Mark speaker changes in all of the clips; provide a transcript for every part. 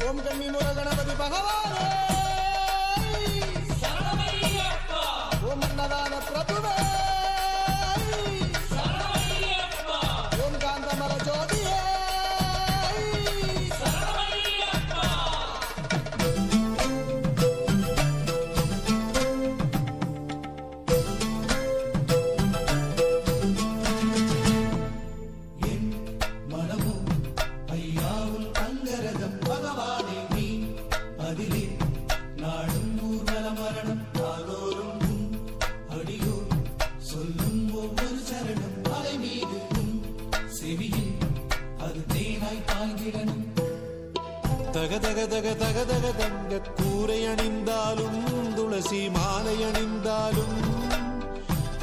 Speaker 1: ఓం గమ్మి గణపతి ఓం అన్నదాన ప్రభువే நாடும் மரணம் நாளோறும் அடியோர் சொல்லும் ஒவ்வொரு சரணம். மலை மீது செவியில் அது தேனாய்
Speaker 2: தக தக தக தக தக தங்க கூரை அணிந்தாலும் துளசி மாலை அணிந்தாலும்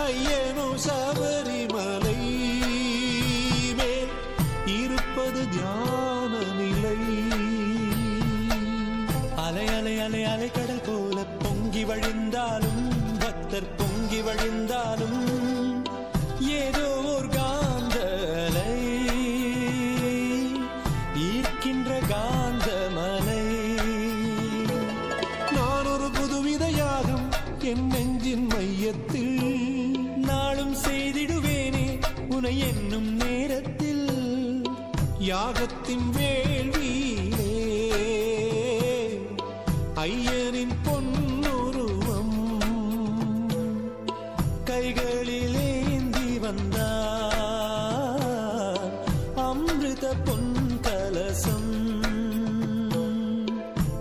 Speaker 2: ஐயனோ சபரிமலை மேல் இருப்பது தியான நிலை
Speaker 3: அலை அலை அலை அலை கடல் பொங்கி வழிந்தாலும் பக்தர் பொங்கி வழிந்தாலும் ஏதோ ஒரு காந்தலை ஈர்க்கின்ற காந்த மலை
Speaker 2: நான் ஒரு புதுவித யாகம் என் நெஞ்சின் மையத்தில்
Speaker 3: நாளும் செய்திடுவேனே உனை என்னும் நேரத்தில்.
Speaker 2: யாகத்தின் வேள்வியே
Speaker 3: ஐயே கைகளிலேந்தி வந்தார். அமிர்த பொன் கலசம்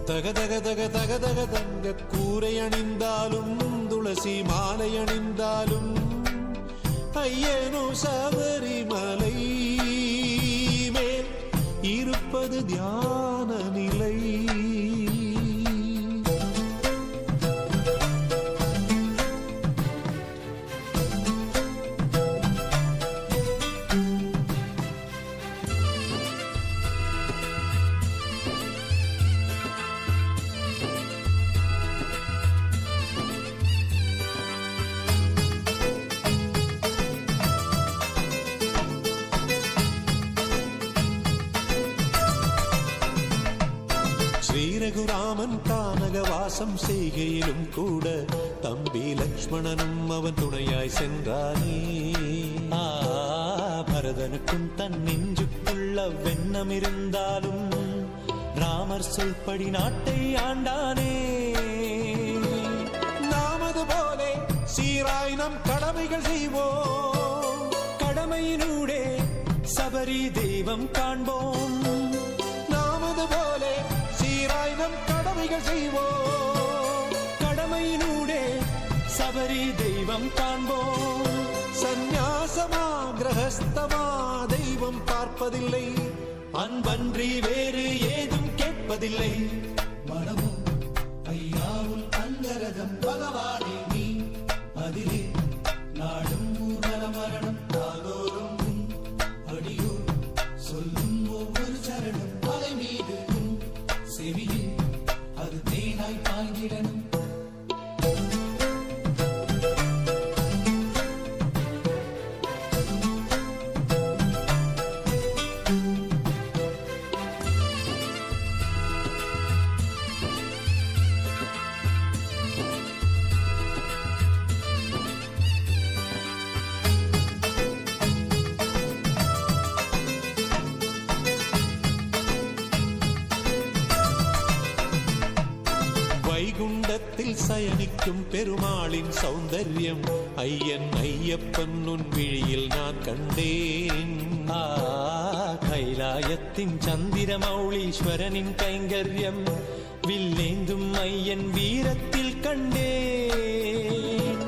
Speaker 2: தக தக தக தக தக தங்க கூரை அணிந்தாலும் துளசி மாலை அணிந்தாலும் ஐயனோ சபரிமலை ரகுராமன் தானக வாசம் செய்கையிலும் கூட தம்பி லக்ஷ்மணனும் அவன் துணையாய் சென்றானே.
Speaker 3: ஆ பரதனுக்கும் தன் நெஞ்சுக்குள்ள வெண்ணம் இருந்தாலும் ராமர் சொல்படி நாட்டை ஆண்டானே.
Speaker 2: நாமது போலே சீராய் நம் கடமைகள் செய்வோம்.
Speaker 3: கடமையினூடே சபரி தெய்வம் காண்போம்.
Speaker 2: கடமைகள் செய்வோம்.
Speaker 3: கடமையினூடே சபரி தெய்வம் காண்போம்.
Speaker 2: சந்நியாசமா கிரகஸ்தமா தெய்வம் பார்ப்பதில்லை.
Speaker 3: அன்பன்றி வேறு ஏதும் கேட்பதில்லை.
Speaker 1: மனமும் ஐயாவும் அந்தரதம் பகவானே
Speaker 2: வைகுண்டத்தில் சயனிக்கும் பெருமாளின் சௌந்தர்யம். ஐயன் ஐயப்பன் உன் விழியில் நான் கண்டேன்.
Speaker 3: ஆ கைலாயத்தின் சந்திர மௌளீஸ்வரனின் கைங்கரியம். வில்லேந்தும் ஐயன் வீரத்தில் கண்டேன்.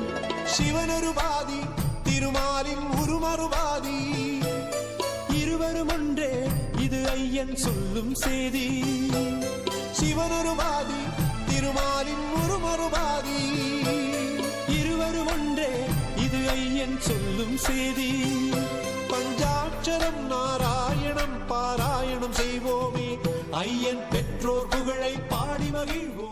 Speaker 2: சிவனொருபாதி திருமாலின் உருமருபாதி.
Speaker 3: இருவரும் ஒன்றே இது ஐயன் சொல்லும் செய்தி.
Speaker 2: சிவனொருபாதி திருமாலின் உருமறுபாதி
Speaker 3: இருவரும் ஒன்றே இது ஐயன் சொல்லும் செய்தி.
Speaker 2: பஞ்சாட்சரம் நாராயணம் பாராயணம் செய்வோமே. ஐயன் பெற்றோர் புகழை பாடி மகிழ்வோம்.